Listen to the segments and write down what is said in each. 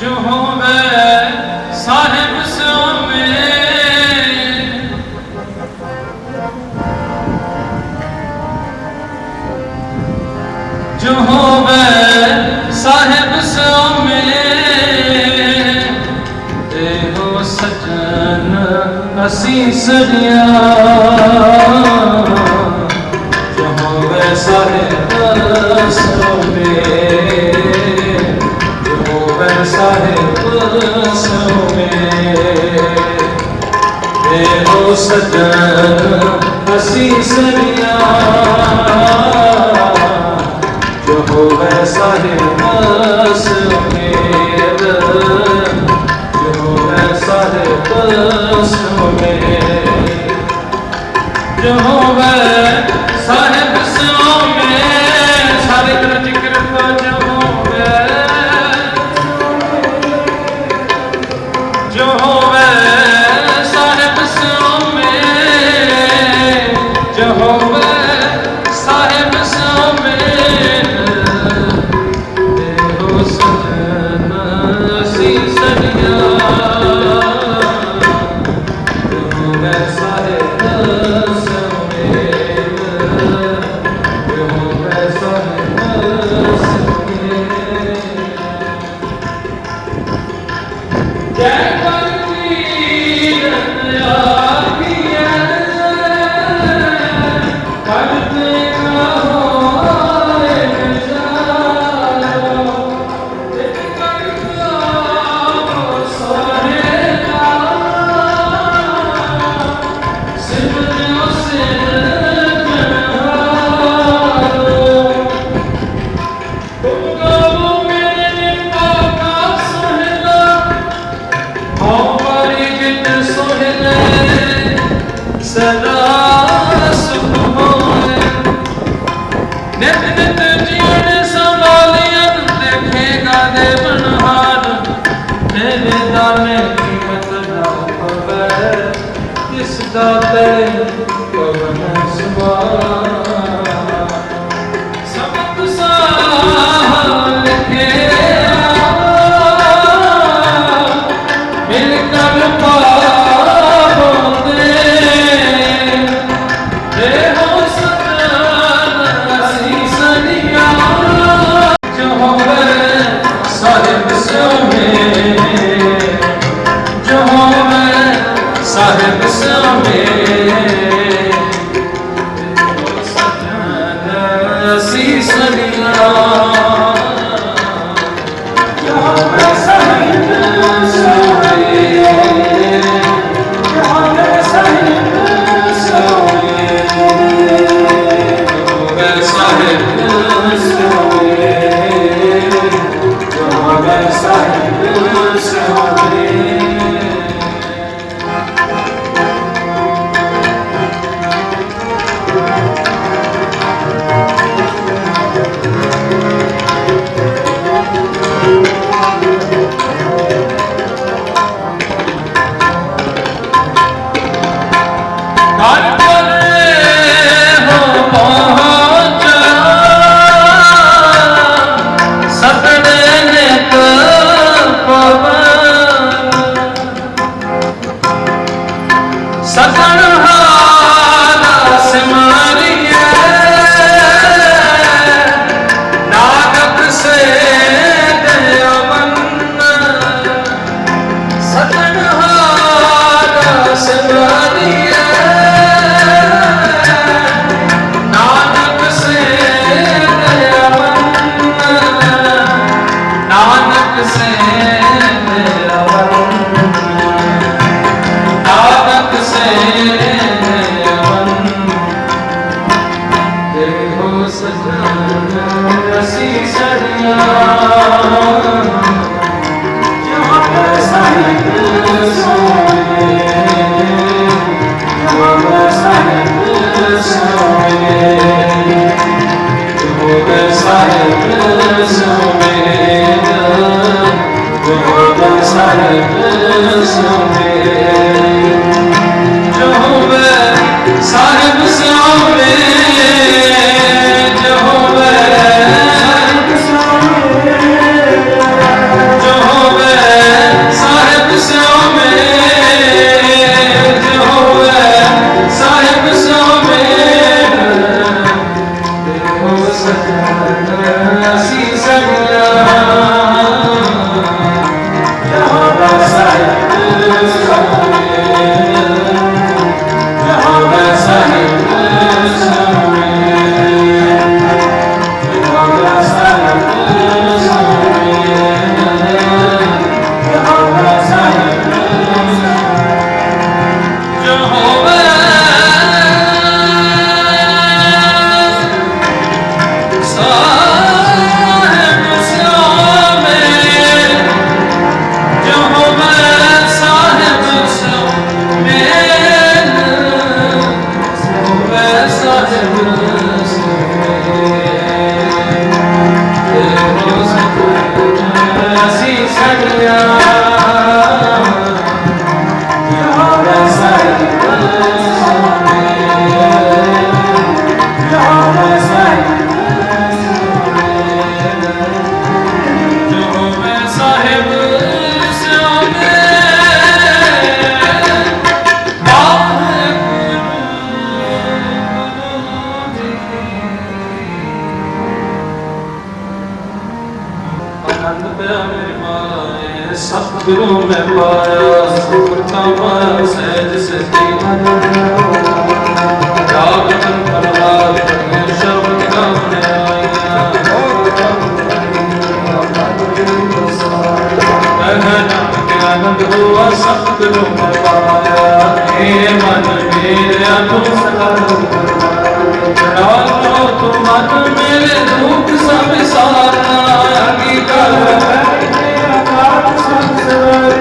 ਜੋ ਸਾਹਿਬ ਸੋ ਸਾਹਿਬ ਸੋ ਮੇ ਤੇ ਹੋ ਸਜਨ ਅਸੀਂ ਸਜਣ ਅਸੀਂ ਸਰਿਆ ਜੋ ਹੋਵੇ ਸਾਹਿਬ ਬਸ ਉਮੇਦ ਜੋ ਹੋਵੇ ਸਾਹਿਬ ਬਸ ਉਮੇਦ ਜੋ ਹੋਵੇ ਸਾਹਿਬ ਸੋ ਮੇ, ਸਾਰੇ ਤਨ ਜ਼ਿਕਰ ਕੋ 好的。ਪਾਇਆ ਸੁਖਤਾ ਮਾਇਆ ਸਹਿਜ ਸਿੱਧੀ ਜਾਗਤਨ ਪਰਵਾਰ ਕਰਿਆ ਸ਼ਬਦ ਗਾਵਨ ਆਈਆਂ ਅਗਨ ਗਿਆਨੰਦ ਹੋਆ ਸਤਿਗੁਰੂ ਮੈਂ ਪਾਇਆ ਏ ਮਨ ਮੇਰੇ ਅਨੁ ਸਦਾ ਨਾਲੋ ਤੁਮ ਮਨ ਮੇਰੇ ਦੁੱਖ ਸਭ ਸਾਰਨਾ ਅੰਗੀਕਾਰ ਨਾਦ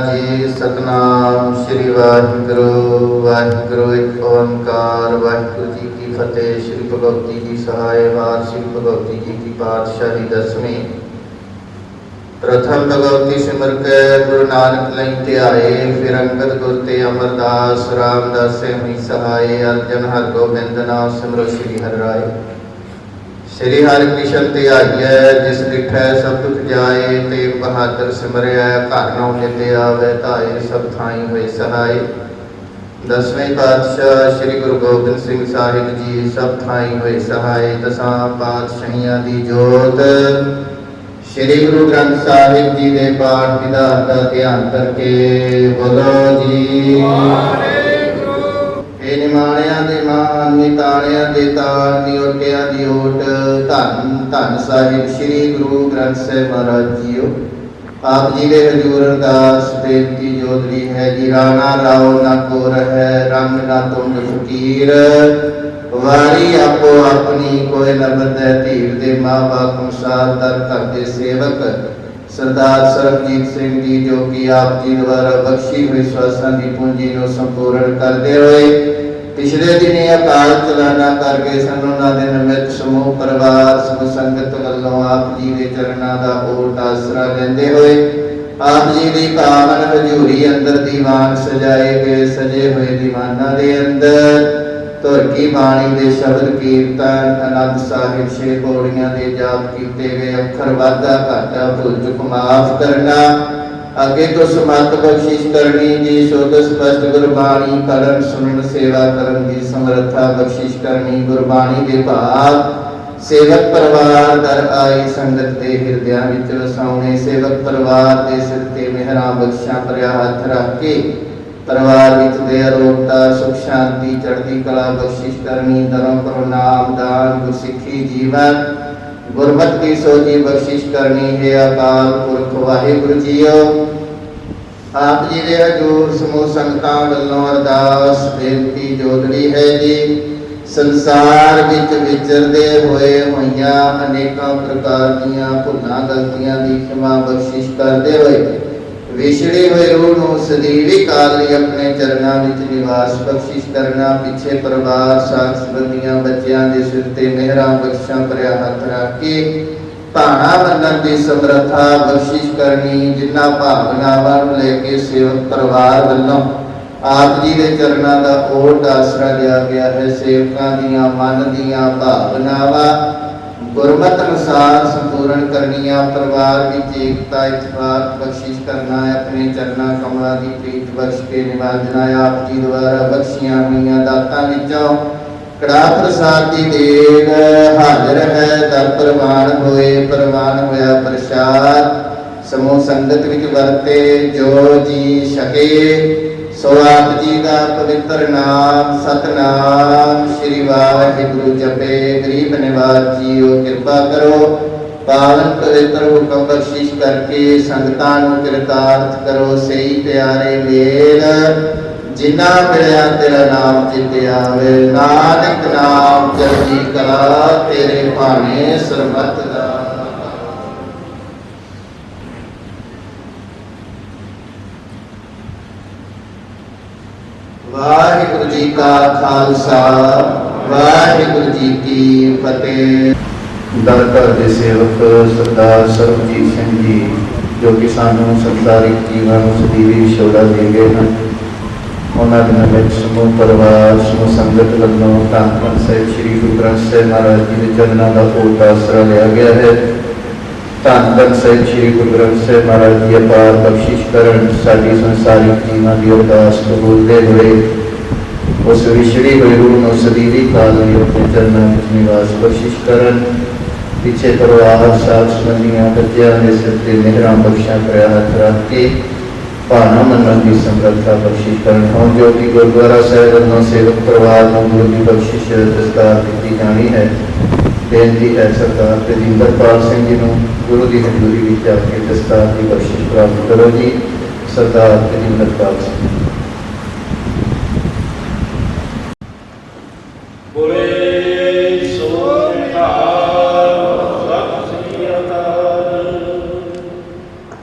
ਜੀ, ਸਤਨਾਮ ਸ੍ਰੀ ਵਾਹਿਗੁਰੂ। ਵਾਹਿਗੁਰੂ ਇੱਕ ਓੰਕਾਰ, ਵਾਹਿਗੁਰੂ ਜੀ ਕੀ ਫਤਿਹ। ਸ੍ਰੀ ਭਗਵਤੀ ਜੀ ਸਹਾਇ ਵਾਰ ਸ੍ਰੀ ਭਗਵਤੀ ਜੀ ਕੀ ਪਾਤਸ਼ਾਹੀ ਦਸਵੀਂ। ਪ੍ਰਥਮ ਭਗਵਤੀ ਸਿਮਰ ਕੇ, ਗੁਰੂ ਨਾਨਕ ਲਈ ਧਿਆਏ ਫਿਰ ਅੰਗਦ ਗੁਰ ਤੇ ਅਮਰਦਾਸ, ਰਾਮਦਾਸ ਸੇ ਸਹਾਇ, ਅਰਜਨ ਹਰ ਗੋਬਿੰਦ ਨਾਮ ਸਿਮਰੋ ਸ੍ਰੀ ਹਰਿ ਰਾਏ। ਸ੍ਰੀ ਹਰਿ ਕ੍ਰਿਸ਼ਨ ਤੇ ਆਈਐ, ਜਿਸ ਲਿਖੈ ਸਭ ਤੁਝ ਜਾਏ ਤੇ ਬਹਾਦਰ ਸਿਮਰਿਆ ਘਰ ਨਉ ਜਿਤੇ ਆਵੇ, ਧਾਏ ਸਭ ਥਾਈ ਹੋਏ ਸਹਾਈ ਦਸਵੇਂ ਪਾਤਸ਼ਾਹ ਸ੍ਰੀ ਗੁਰੂ ਗੋਬਿੰਦ ਸਿੰਘ ਸਾਹਿਬ ਜੀ, ਸਭ ਥਾਈ ਹੋਏ ਸਹਾਈ ਦਸਾਂ ਪਾਤਸ਼ਾਹੀਆਂ ਦੀ ਜੋਤ। ਸ੍ਰੀ ਗੁਰੂ ਗ੍ਰੰਥ ਸਾਹਿਬ ਜੀ ਦੇ ਪਾਠ ਵਿਧਾਨ ਦਾ ਧਿਆਨ ਕਰਕੇ ਬੋਲੋ ਜੀ। ਇਹ ਨਿਮਾਣਿਆਂ ਦੇ ਮਾਨ ਨਿਤਾਣਿਆਂ ਦੇ ਤਾਣ ਨਿਓਟਿਆਂ ਦੀ ਓਟ। ਧੰਨ ਧੰਨ ਸਾਹਿਬ, ਸ੍ਰੀ ਗੁਰੂ ਗ੍ਰੰਥ ਸਾਹਿਬ ਮਹਾਰਾਜ ਜੀਓ। ਆਪ ਜੀ ਦੇ ਹਜ਼ੂਰ ਅਰਦਾਸ, ਬੇਨਤੀ ਜੋਦਰੀ ਹੈ ਜੀ, ਰਾਣਾ ਰਾਓ ਨਾ ਕੋ ਰਹਿ ਰੰਗ ਨਾ ਤੁਮ ਫਕੀਰ। ਵਾਰੀ ਆਪੋ ਆਪਣੀ ਕੋਈ ਨ ਬੰਦੈ ਧੀਰ ਦੇ ਮਾਂ ਬਾਪ ਦਰ ਕਰਦੇ ਸੇਵਕ। ਸਰਦਾਰ ਸਰਬਜੀਤ ਸਿੰਘ ਜੀ, ਜੋ ਕਿ ਆਪ ਜੀ ਦੁਆਰਾ ਬਖਸ਼ੀ ਹੋਈ ਸਵਾਸਾਂ ਦੀ ਪੂੰਜੀ ਨੂੰ ਸੰਪੂਰਨ ਕਰਦੇ ਹੋਏ ਪਿਛਲੇ ਦਿਨੀ ਅਕਾਲ ਚਲਾਣਾ ਕਰਕੇ ਸਾਨੂੰ ਉਹਨਾਂ ਦੇ ਨਿਮਿਤ ਸਮੂਹ ਪਰਿਵਾਰ, ਸਮੂਹ ਸੰਗਤ ਵੱਲੋਂ ਆਪ ਜੀ ਦੇ ਚਰਨਾਂ ਦਾ ਓਟ ਆਸਰਾ ਲੈਂਦੇ ਹੋਏ, ਆਪ ਜੀ ਦੀ ਪਾਵਨ ਹਜ਼ੂਰੀ ਅੰਦਰ ਦੀਵਾਨ ਸਜਾਏ ਗਏ, ਸਜੇ ਹੋਏ ਦੀਵਾਨਾਂ ਦੇ ਅੰਦਰ ਤੁਰ ਕੀ ਬਾਣੀ ਦੇ ਸ਼ਬਦ ਕੀਰਤਨ ਆਨੰਦ ਸਾਹਿਬ ਛੇ ਪੌੜੀਆਂ ਦੇ ਜਾਪ ਕੀਤੇ ਗਏ, ਅੱਖਰ ਵਾਧਾ ਘਾਟਾ ਭੁੱਲ ਚੁੱਕ ਮਾਫ ਕਰਨਾ ਅੱਗੇ ਤੋਂ ਸਮਤ ਬਖਸ਼ਿਸ਼ ਕਰਨੀ ਜੀ ਸ਼ੁੱਧ ਸਪਸ਼ਟ ਗੁਰਬਾਣੀ ਪੜਨ ਸੁਣਨ, ਸੇਵਾ ਕਰਨ ਦੀ ਸਮਰੱਥਾ ਬਖਸ਼ਿਸ਼ ਕਰਨੀ ਗੁਰਬਾਣੀ ਦੇ ਭਾਵ ਸੇਵਕ ਪਰਿਵਾਰ ਦਰ ਆਈ ਸੰਗਤ ਦੇ ਹਿਰਦਿਆਂ ਵਿੱਚ ਵਸਾਉਣੇ, ਸੇਵਕ ਪਰਿਵਾਰ ਦੇ ਸਿਰ ਤੇ ਮਿਹਰਾਂ ਬਖਸ਼ਾਂ ਭਰਿਆ ਹੱਥ ਰੱਖ ਕੇ ਪਰਿਵਾਰ ਵਿੱਚ ਦੇ ਅਰੋਗਤਾ ਸੁਖ, ਸ਼ਾਂਤੀ, ਚੜ੍ਹਦੀ ਕਲਾ ਬਖਸ਼ਿਸ਼ ਕਰਨੀ, ਧਰਮ ਪ੍ਰਣਾਮ ਦਾਨ, ਗੁਰਸਿੱਖੀ ਜੀਵਨ ਗੁਰਮਤਿ ਦੀ ਸੋਝੀ ਬਖਸ਼ਿਸ਼ ਕਰਨੀ ਹੈ ਅਕਾਲ ਪੁਰਖ ਵਾਹਿਗੁਰੂ ਜੀਓ। ਆਪ ਜੀ ਦੇ ਹਜੂਰ ਸਮੂਹ ਸੰਗਤਾਂ ਵੱਲੋਂ ਅਰਦਾਸ, ਬੇਨਤੀ ਜੋਦੜੀ ਹੈ ਜੀ। ਸੰਸਾਰ ਵਿੱਚ ਵਿਚਰਦੇ ਹੋਏ ਹੋਈਆਂ ਅਨੇਕਾਂ ਪ੍ਰਕਾਰ ਦੀਆਂ ਭੁੱਲਾਂ, ਗਲਤੀਆਂ ਦੀ ਖਿਮਾ ਬਖਸ਼ਿਸ਼ ਕਰਦੇ ਹੋਏ ਵਿਛੜੇ ਹੋਏ ਰੂਹ ਨੂੰ ਸਦੀਵੀ ਕਾਲ ਲਈ ਆਪਣੇ ਚਰਨਾਂ ਵਿੱਚ ਨਿਵਾਸ ਬਖਸ਼ਿਸ਼ ਕਰਨਾ, ਪਿੱਛੇ ਪਰਿਵਾਰ ਸਾਥ ਸੰਬੰਧੀਆਂ ਬੱਚਿਆਂ ਦੇ ਸਿਰ ਤੇ ਮਿਹਰਾਂ, ਬਖਸ਼ਾਂ ਭਰਿਆ ਹੱਥ ਰੱਖ ਕੇ ਭਾਣਾ ਮੰਨਣ ਦੀ ਸਮਰੱਥਾ ਬਖਸ਼ਿਸ਼ ਕਰਨੀ ਜਿਨ੍ਹਾਂ ਭਾਵਨਾਵਾਂ ਨੂੰ ਲੈ ਕੇ ਸੇਵਕ ਪਰਿਵਾਰ ਵੱਲੋਂ ਆਪ ਜੀ ਦੇ ਚਰਨਾਂ ਦਾ ਓਟ ਆਸਰਾ ਲਿਆ ਗਿਆ ਹੈ। ਸੇਵਕਾਂ ਦੀਆਂ ਮਨ ਦੀਆਂ ਭਾਵਨਾਵਾਂ ਗੁਰਮਤਿ ਅਨੁਸਾਰ ਸੰਪੂਰਨ ਕਰਨੀਆਂ, ਪਰਿਵਾਰ ਵਿੱਚ ਏਕਤਾ ਇਤਫਾਕ ਬਖਸ਼ਿਸ਼ ਕਰਨਾ, ਆਪਣੇ ਚਰਨਾਂ, ਕਮਲਾਂ ਦੀ ਪ੍ਰੀਤ ਬਖਸ਼ ਕੇ ਨਿਵਾਜਣਾ, ਆਪ ਜੀ ਦੁਆਰਾ ਬਖਸ਼ੀਆਂ ਹੋਈਆਂ ਦਾਤਾਂ ਵਿੱਚੋਂ ਕੜਾ ਪ੍ਰਸਾਦ ਦੀ ਦੇਗ ਹਾਜ਼ਰ ਹੈ। ਦਰ ਪ੍ਰਵਾਨ ਹੋਏ, ਪ੍ਰਵਾਨ ਹੋਇਆ ਪ੍ਰਸਾਦ। ਸਮੂਹ ਸੰਗਤ ਵਿੱਚ ਵਰਤੇ, ਜੋ ਜੀ ਛਕੇ ਸੋ ਆਪ ਜੀ ਦਾ ਪਵਿੱਤਰ ਨਾਮ, ਸਤਨਾਮ, ਸ੍ਰੀ ਵਾਹਿਗੁਰੂ ਜਪੇ। ਗਰੀਬ ਨਿਵਾਜ ਜੀਓ, ਕਿਰਪਾ ਕਰੋ। ਪਾਵਨ ਪਵਿੱਤਰ ਹੁਕਮ ਬਖਸ਼ਿਸ਼ ਕਰਕੇ ਸੰਗਤਾਂ ਨੂੰ ਕਿਰਤਾਰਥ ਕਰੋ, ਸਹੀ ਪਿਆਰੇ ਵੇਲ ਜਿਨ੍ਹਾਂ ਮਿਲਿਆ ਤੇਰਾ ਨਾਮ ਚਿਤੇ ਆਵੇ। ਨਾਨਕ ਨਾਮ ਜਪਜੀ ਕਲਾ ਤੇਰੇ ਭਾਣੇ ਸਰਬੱਤ ਦਾ ਵਾਹਿਗੁਰੂ ਜੀ ਕਾ ਖਾਲਸਾ ਵਾਹਿਗੁਰੂ ਜੀ ਕੀ ਫਤਿਹ ਦਰ ਘਰ ਦੇ ਸੇਵਕ ਸਰਦਾਰ ਸਰਬਜੀਤ ਸਿੰਘ ਜੀ ਜੋ ਕਿ ਸਾਨੂੰ ਸੰਸਾਰਿਕ ਜੀਵਨ ਨੂੰ ਸਦੀਵੀ ਵਿਛੋੜਾ ਦੇ ਗਏ ਹਨ ਉਹਨਾਂ ਦੇ ਵਿੱਚ ਸਮੂਹ ਪਰਿਵਾਰ ਸਮੂਹ ਸੰਗਤ ਵੱਲੋਂ ਧੰਨ ਧੰਨ ਸਾਹਿਬ ਸ੍ਰੀ ਗੁਰੂ ਗ੍ਰੰਥ ਸਾਹਿਬ ਮਹਾਰਾਜ ਜੀ ਦੇ ਚਰਨਾਂ ਦਾ ਓਟ ਆਸਰਾ ਲਿਆ ਗਿਆ ਹੈ ਧੰਨ ਧੰਨ ਸਾਹਿਬ ਸ੍ਰੀ ਗੁਰੂ ਗ੍ਰੰਥ ਸਾਹਿਬ ਮਹਾਰਾਜ ਜੀ ਅਪਾਰ ਬਖਸ਼ਿਸ਼ ਕਰਨ ਸਾਡੀ ਸੰਸਾਰਿਕ ਜੀਵਨ ਦੀ ਅਰਦਾਸ ਕਬੂਲਦੇ ਹੋਏ ਉਸ ਵਿਛੜੀ ਹੋਈ ਰੂਹ ਨੂੰ ਸਦੀਵੀ ਕਾਲ ਲਈ ਆਪਣੇ ਚਰਨਾਂ ਵਿੱਚ ਨਿਵਾਸ ਬਖਸ਼ਿਸ਼ ਕਰਨ ਪਿੱਛੇ ਪਰਿਵਾਰ ਸਾਥ ਸੰਬੰਧੀਆਂ ਬੱਚਿਆਂ ਦੇ ਸਿਰ ਤੇ ਮਿਹਰਾਂ ਬਖਸ਼ਾਂ ਕਰਿਆ ਹੱਥ ਰੱਖ ਕੇ ਭਾਣਾ ਮੰਨਣ ਦੀ ਸਮਰੱਥਾ ਬਖਸ਼ਿਸ਼ ਕਰਨ ਹੁਣ ਜੋ ਕਿ ਗੁਰਦੁਆਰਾ ਸਾਹਿਬ ਵੱਲੋਂ ਸੇਵਕ ਪਰਿਵਾਰ ਨੂੰ ਗੁਰੂ ਦੀ ਬਖਸ਼ਿਸ਼ ਦਸਤਾਰ ਦਿੱਤੀ ਜਾਣੀ ਹੈ ਬੇਨਤੀ ਹੈ ਸਰਦਾਰ ਤੇਜਿੰਦਰਪਾਲ ਸਿੰਘ ਜੀ ਨੂੰ ਗੁਰੂ ਦੀ ਹਜ਼ੂਰੀ ਵਿੱਚ ਆ ਕੇ ਦਸਤਾਰ ਦੀ ਬਖਸ਼ਿਸ਼ ਪ੍ਰਾਪਤ ਕਰੋ ਜੀ ਸਰਦਾਰ ਤੇਜਿੰਦਰਪਾਲ ਸਿੰਘ